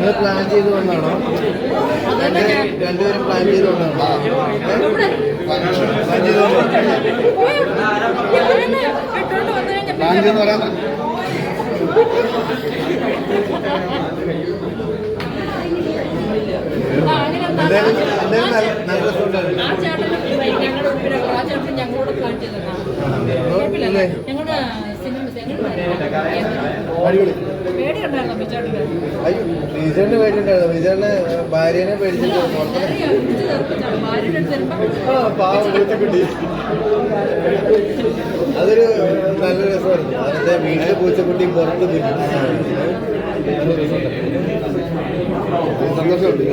നിങ്ങൾ പ്ലാൻ ചെയ്ത് വന്നാണോ രണ്ട് രണ്ടുപേരും പ്ലാൻ ചെയ്ത് വന്നാണോ പ്ലാൻ ചെയ്ത് വന്നോ പ്ലാൻ ചേട്ടന് ഞങ്ങളുടെ പ്ലാൻ ചെയ്തതാണ്. കുഴപ്പമില്ല. ഞങ്ങളുടെ അടിപൊളി പേടിയുണ്ടായിരുന്നു? വിജയന് വിജയനെ വിജയനെ ഭാര്യനെ പേടിച്ചിട്ട് ആ പാവം അതൊരു നല്ല രസമായിരുന്നു. അതിന്റെ വീട്ടിലെ പൂച്ചക്കുട്ടി പുറത്ത് കുഞ്ഞു നല്ല രസമുണ്ടായിരുന്നു സന്തോഷമുണ്ട്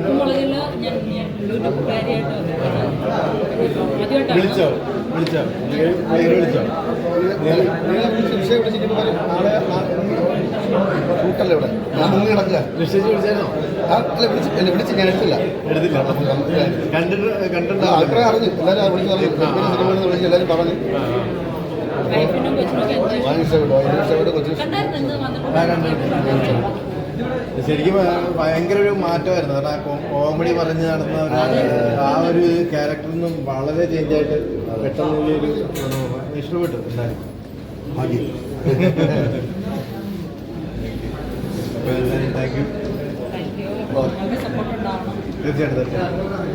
കുമ്പളകിൽ ഞാൻ ഞാൻ യൂട്യൂബുകാരിയായിട്ട് ആദ്യമായിട്ടാണ് വിളിച്ചോ? വിളിച്ചോ? പേര് വിളിച്ചോ? വിഷയം വിളിച്ചിട്ട് നാളെ ഷൂട്ടല്ലേ ഇവിടെ? ഞാൻ മുങ്ങി കിടക്കുക. നിശ്ചയിച്ച് വിളിച്ചായിരുന്നോ? അല്ല വിളിച്ച് എന്നെ വിളിച്ച് ഞാൻ എടുത്തില്ല. എടുത്തില്ല. കണ്ടിട്ട് കണ്ടിട്ടുണ്ടാവില്ല അഭിപ്രായം അറിഞ്ഞു. എല്ലാവരും വിളിച്ച് പറഞ്ഞു. സിനിമ വിളിച്ച് എല്ലാവരും പറഞ്ഞു. ഇഷ്ടപ്പെട്ടു കൊച്ചു ശരിക്കും ഭയങ്കര ഒരു മാറ്റമായിരുന്നു. കാരണം കോമഡി പറഞ്ഞ് നടന്ന ആ ഒരു ക്യാരക്ടറിൽ നിന്നും വളരെ ചേഞ്ച് ആയിട്ട് പെട്ടെന്ന് ഒരു. ഇഷ്ടപ്പെട്ടു താങ്ക് യു തീർച്ചയായിട്ടും തീർച്ചയായിട്ടും.